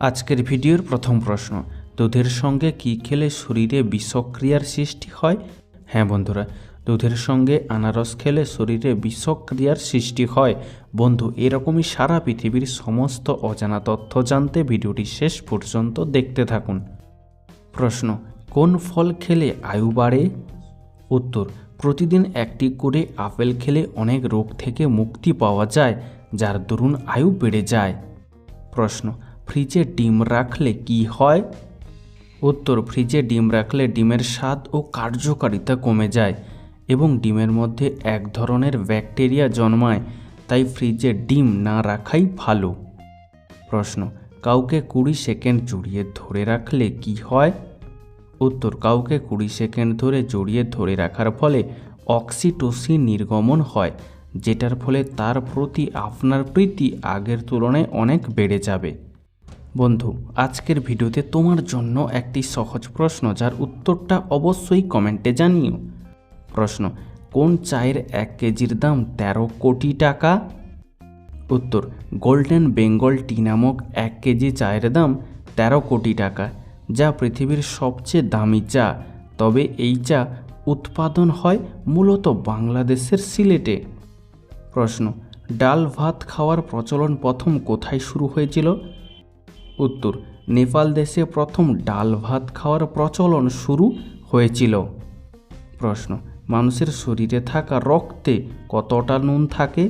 আজকের ভিডিওর প্রথম প্রশ্ন, দুধের সঙ্গে কি খেলে শরীরে বিষক্রিয়ার সৃষ্টি হয়? হ্যাঁ বন্ধুরা, দুধের সঙ্গে আনারস খেলে শরীরে বিষক্রিয়ার সৃষ্টি হয়। বন্ধু, এরকমই সারা পৃথিবীর সমস্ত অজানা তথ্য জানতে ভিডিওটি শেষ পর্যন্ত দেখতে থাকুন। প্রশ্ন, কোন ফল খেলে আয়ু বাড়ে? উত্তর, প্রতিদিন একটি করে আপেল খেলে অনেক রোগ থেকে মুক্তি পাওয়া যায়, যার দরুন আয়ু বেড়ে যায়। প্রশ্ন ফ্রিজে ডিম রাখলে কি হয়? উত্তর, ফ্রিজে ডিম রাখলে ডিমের স্বাদ ও কার্যকারিতা কমে যায় এবং ডিমের মধ্যে এক ধরনের ব্যাকটেরিয়া জন্মায়, তাই ফ্রিজে ডিম না রাখাই ভালো। প্রশ্ন, কাউকে কুড়ি সেকেন্ড জড়িয়ে ধরে রাখলে কি হয়? উত্তর, কাউকে কুড়ি সেকেন্ড ধরে জড়িয়ে ধরে রাখার ফলে অক্সিটোসিন নির্গমন হয়, যেটার ফলে তার প্রতি আপনার প্রীতি আগের তুলনায় অনেক বেড়ে যাবে। বন্ধু, আজকের ভিডিওতে তোমার জন্য একটি সহজ প্রশ্ন, যার উত্তরটা অবশ্যই কমেন্টে জানিও। প্রশ্ন, কোন চায়ের এক কেজির দাম তেরো কোটি টাকা? উত্তর, গোল্ডেন বেঙ্গল টি নামক এক কেজি চায়ের দাম তেরো কোটি টাকা, যা পৃথিবীর সবচেয়ে দামি চা। তবে এই চা উৎপাদন হয় মূলত বাংলাদেশের সিলেটে। প্রশ্ন, ডাল ভাত খাওয়ার প্রচলন প্রথম কোথায় শুরু হয়েছিল? উত্তর, নেপাল দেশে প্রথম ডাল ভাত খাওয়ার প্রচলন শুরু হয়েছিল। প্রশ্ন, মানুষের শরীরে থাকা রক্তে কতটা নুন থাকে?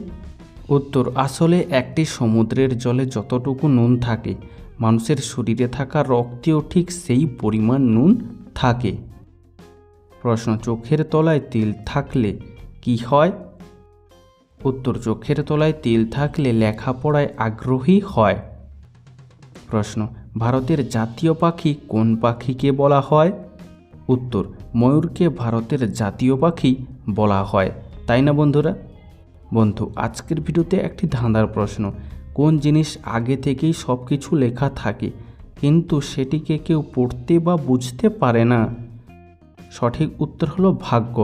উত্তর, আসলে একটি সমুদ্রের জলে যতটুকু নুন থাকে, মানুষের শরীরে থাকা রক্তেও ঠিক সেই পরিমাণ নুন থাকে। প্রশ্ন, চোখের তলায় তিল থাকলে কি হয়? উত্তর, চোখের তলায় তিল থাকলে লেখাপড়ায় আগ্রহী হয়। প্রশ্ন, ভারতের জাতীয় পাখি কোন পাখিকে বলা হয়? উত্তর, ময়ূরকে ভারতের জাতীয় পাখি বলা হয়। তাই না বন্ধুরা? বন্ধু, আজকের ভিডিওতে একটি ধাঁধার প্রশ্ন, কোন জিনিস আগে থেকেই সব কিছু লেখা থাকে, কিন্তু সেটিকে কেউ পড়তে বা বুঝতে পারে না? সঠিক উত্তর হলো ভাগ্য,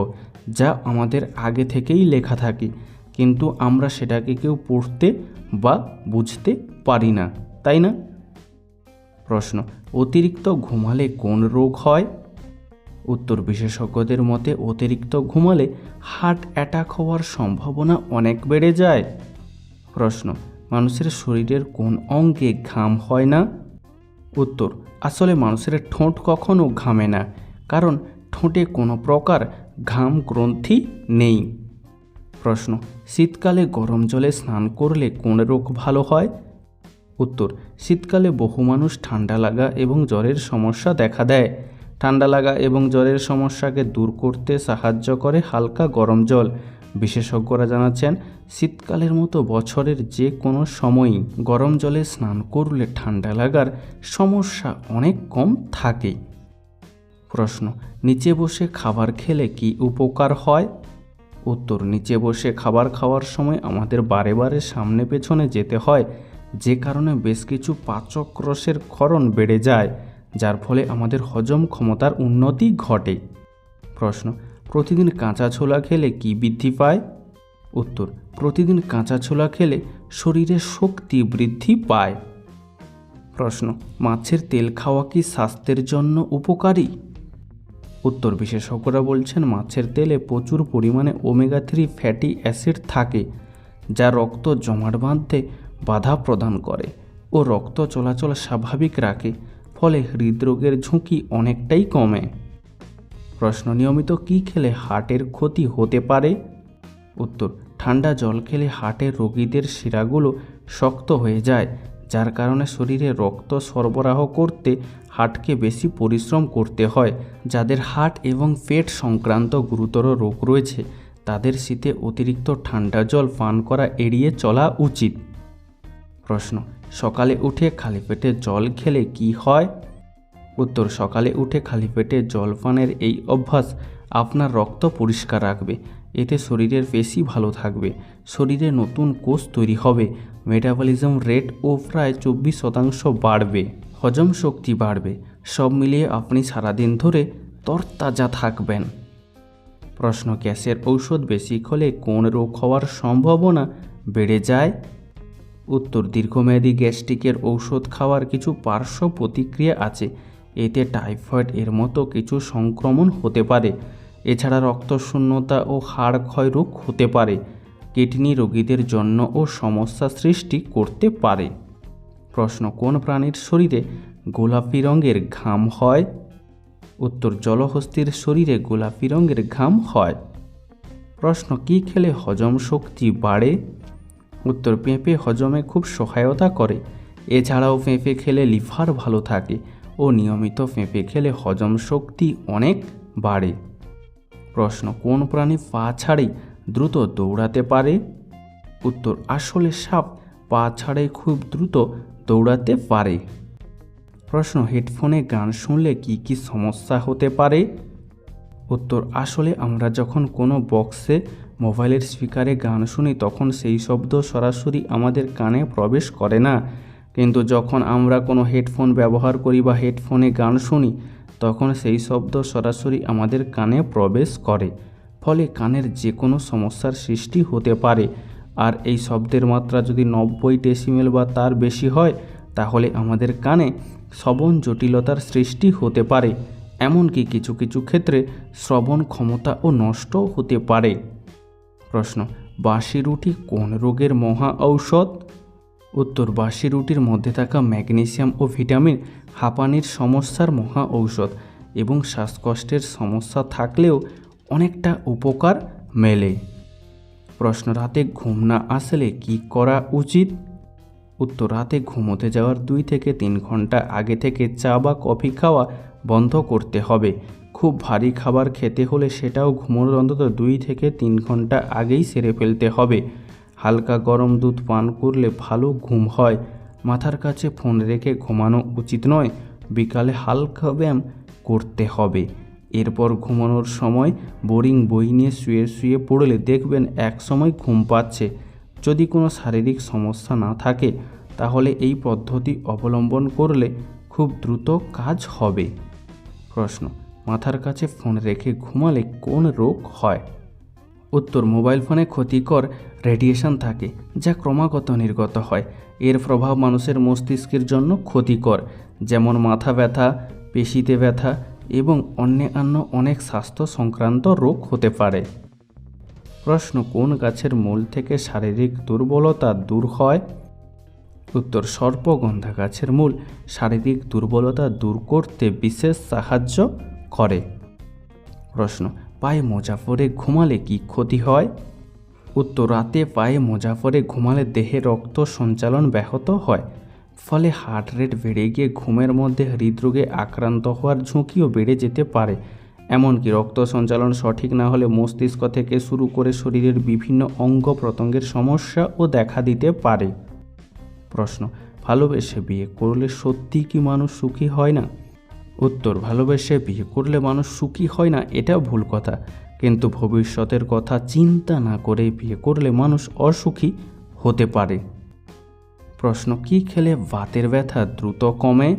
যা আমাদের আগে থেকেই লেখা থাকে, কিন্তু আমরা সেটাকে কেউ পড়তে বা বুঝতে পারি না, তাই না? প্রশ্ন, অতিরিক্ত ঘুমালে কোন রোগ হয়? উত্তর, বিশেষজ্ঞদের মতে অতিরিক্ত ঘুমালে হার্ট অ্যাটাক হওয়ার সম্ভাবনা অনেক বেড়ে যায়। প্রশ্ন, মানুষের শরীরের কোন অঙ্গে ঘাম হয় না? উত্তর, আসলে মানুষের ঠোঁট কখনো ঘামে না, কারণ ঠোঁটে কোনো প্রকার ঘাম গ্রন্থি নেই। প্রশ্ন, শীতকালে গরম জলে স্নান করলে কোন রোগ ভালো হয়? উত্তর, শীতকালে বহু মানুষ ঠান্ডা লাগা এবং জ্বরের সমস্যা দেখা দেয়। ঠান্ডা লাগা এবং জ্বরের সমস্যাকে দূর করতে সাহায্য করে হালকা গরম জল। বিশেষজ্ঞরা জানাচ্ছেন, শীতকালের মতো বছরের যে কোনো সময়ই গরম জলে স্নান করলে ঠান্ডা লাগার সমস্যা অনেক কম থাকে। প্রশ্ন, নিচে বসে খাবার খেলে কি উপকার হয়? উত্তর, নিচে বসে খাবার খাওয়ার সময় আমাদের বারে বারে সামনে পেছনে যেতে হয়। যে কারণে বেশ কিছু পাচক রসের ক্ষরণ বেড়ে যায়, যার ফলে আমাদের হজম ক্ষমতার উন্নতি ঘটে। প্রশ্ন, প্রতিদিন কাঁচা ছোলা খেলে কি বৃদ্ধি পায়? উত্তর, প্রতিদিন কাঁচা ছোলা খেলে শরীরে শক্তি বৃদ্ধি পায়। প্রশ্ন, মাছের তেল খাওয়া কি স্বাস্থ্যের জন্য উপকারী? উত্তর, বিশেষজ্ঞরা বলছেন মাছের তেলে প্রচুর পরিমাণে ওমেগা থ্রি ফ্যাটি অ্যাসিড থাকে, যা রক্ত জমাট বাঁধতে বাধা প্রদান করে ও রক্ত চলাচল স্বাভাবিক রাখে, ফলে হৃদরোগের ঝুঁকি অনেকটাই কমে। প্রশ্ন, নিয়মিত কী খেলে হার্টের ক্ষতি হতে পারে? উত্তর, ঠান্ডা জল খেলে হার্টের রোগীদের শিরাগুলো শক্ত হয়ে যায়, যার কারণে শরীরে রক্ত সরবরাহ করতে হার্টকে বেশি পরিশ্রম করতে হয়। যাদের হার্ট এবং পেট সংক্রান্ত গুরুতর রোগ রয়েছে, তাদের শীতে অতিরিক্ত ঠান্ডা জল পান করা এড়িয়ে চলা উচিত। প্রশ্ন, সকালে উঠে খালি পেটে জল খেলে কি হয়? উত্তর, সকালে উঠে খালি পেটে জল পানের এই অভ্যাস আপনার রক্ত পরিষ্কার রাখবে। এতে শরীরের পেশি ভালো থাকবে। শরীরে নতুন কোষ তৈরি হবে। মেটাবলিজম রেট ও প্রায় চব্বিশ শতাংশ বাড়বে। হজম শক্তি বাড়বে। সব মিলিয়ে আপনি সারাদিন ধরে তরতাজা থাকবেন। প্রশ্ন, গ্যাসের ঔষধ বেশি খেলে কোন রোগ হওয়ার সম্ভাবনা বেড়ে যায়? উত্তর, দীর্ঘমেয়াদী গ্যাস্ট্রিকের ঔষধ খাওয়ার কিছু পার্শ্ব প্রতিক্রিয়া আছে। এতে টাইফয়েড এর মতো কিছু সংক্রমণ হতে পারে। এছাড়া রক্তশূন্যতা ও হাড় ক্ষয় রোগ হতে পারে। কিডনি রোগীদের জন্য ও সমস্যা সৃষ্টি করতে পারে। প্রশ্ন, কোন প্রাণীর শরীরে গোলাপি রঙের ঘাম হয়? উত্তর, জলহস্তির শরীরে গোলাপি রঙের ঘাম হয়। প্রশ্ন, কী খেলে হজম শক্তি বাড়ে? উত্তর পেঁপে হজমে খুব সহায়তা করে। এছাড়াও পেঁপে খেলে লিভার ভালো থাকে ও নিয়মিত পেঁপে খেলে হজম শক্তি অনেক বাড়ে। প্রশ্ন, কোন প্রাণী পা ছাড়েই দ্রুত দৌড়াতে পারে? উত্তর, আসলে সাপ পা ছাড়ে খুব দ্রুত দৌড়াতে পারে। প্রশ্ন, হেডফোনে গান শুনলে কি কি সমস্যা হতে পারে? উত্তর, আসলে আমরা যখন কোনো বক্সে মোবাইলের স্পিকারে গান শুনি তখন সেই শব্দ সরাসরি আমাদের কানে প্রবেশ করে না। কিন্তু যখন আমরা কোনো হেডফোন ব্যবহার করি বা হেডফোনে গান শুনি, তখন সেই শব্দ সরাসরি আমাদের কানে প্রবেশ করে। ফলে কানের যে কোনো সমস্যার সৃষ্টি হতে পারে। আর এই শব্দের মাত্রা যদি নব্বই ডেসিমেল বা তার বেশি হয়, তাহলে আমাদের কানে শ্রবণ জটিলতার সৃষ্টি হতে পারে। এমনকি কিছু কিছু ক্ষেত্রে শ্রবণ ক্ষমতা ও নষ্ট হতে পারে। প্রশ্ন বাসি রুটি কোন রোগের মহা ঔষধ? উত্তর বাসি রুটির মধ্যে থাকা ম্যাগনেসিয়াম ও ভিটামিন হাঁপানির সমস্যার মহা ঔষধ এবং শ্বাসকষ্টের সমস্যা থাকলেও অনেকটা উপকার মেলে। প্রশ্ন, রাতে ঘুম না আসলে কি করা উচিত? উত্তর, রাতে ঘুমোতে যাওয়ার দুই থেকে তিন ঘণ্টা আগে থেকে চা বা কফি খাওয়া বন্ধ করতে হবে। খুব ভারী খাবার খেতে হলে সেটাও ঘুমোনোর অন্তত দুই থেকে তিন ঘণ্টা আগেই সেরে ফেলতে হবে। হালকা গরম দুধ পান করলে ভালো ঘুম হয়। মাথার কাছে ফোন রেখে ঘুমানো উচিত নয়, বিকালে হালকা ব্যায়াম করতে হবে। এরপর ঘুমানোর সময় বোরিং বই নিয়ে শুয়ে শুয়ে পড়লে দেখবেন এক সময় ঘুম পাচ্ছে। যদি কোনো শারীরিক সমস্যা না থাকে, তাহলে এই পদ্ধতি অবলম্বন করলে খুব দ্রুত কাজ হবে। প্রশ্ন মাথার কাছে ফোন রেখে ঘুমালে কোন রোগ হয়? উত্তর, মোবাইল ফোনে ক্ষতিকর রেডিয়েশন থাকে, যা ক্রমাগত নির্গত হয়। এর প্রভাব মানুষের মস্তিষ্কের জন্য ক্ষতিকর, যেমন মাথা ব্যথা, পেশিতে ব্যথা এবং অন্যান্য অনেক স্বাস্থ্য সংক্রান্ত রোগ হতে পারে। প্রশ্ন, কোন গাছের মূল থেকে শারীরিক দুর্বলতা দূর হয়? উত্তর, সর্পগন্ধা গাছের মূল শারীরিক দুর্বলতা দূর করতে বিশেষ সাহায্য করে। প্রশ্ন, পায়ে মোজা পরে ঘুমালে কি ক্ষতি হয়? উত্তর, রাতে পায়ে মোজা পরে ঘুমালে দেহে রক্ত সঞ্চালন ব্যাহত হয়। ফলে হার্ট রেট বেড়ে গিয়ে ঘুমের মধ্যে হৃদরোগে আক্রান্ত হওয়ার ঝুঁকিও বেড়ে যেতে পারে। এমনকি রক্ত সঞ্চালন সঠিক না হলে মস্তিষ্ক থেকে শুরু করে শরীরের বিভিন্ন অঙ্গ প্রত্যঙ্গের সমস্যাও দেখা দিতে পারে। প্রশ্ন, ভালোবেসে বিয়ে করলে সত্যি কি মানুষ সুখী হয় না? উত্তর, ভালোবেসে বিয়ে করলে মানুষ সুখী হয় না, এটা ভুল কথা। কিন্তু ভবিষ্যতের কথা চিন্তা না করে বিয়ে করলে মানুষ অসুখী হতে পারে। প্রশ্ন, কি খেলে বাতের ব্যথা দ্রুত কমে?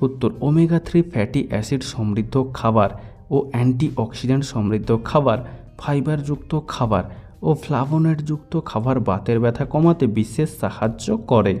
উত্তর, ওমেগা থ্রি ফ্যাটি অ্যাসিড সমৃদ্ধ খাবার ও অ্যান্টিঅক্সিডেন্ট সমৃদ্ধ খাবার, ফাইবারযুক্ত খাবার ও ফ্লাভোনেটযুক্ত খাবার বাতের ব্যথা কমাতে বিশেষ সাহায্য করে।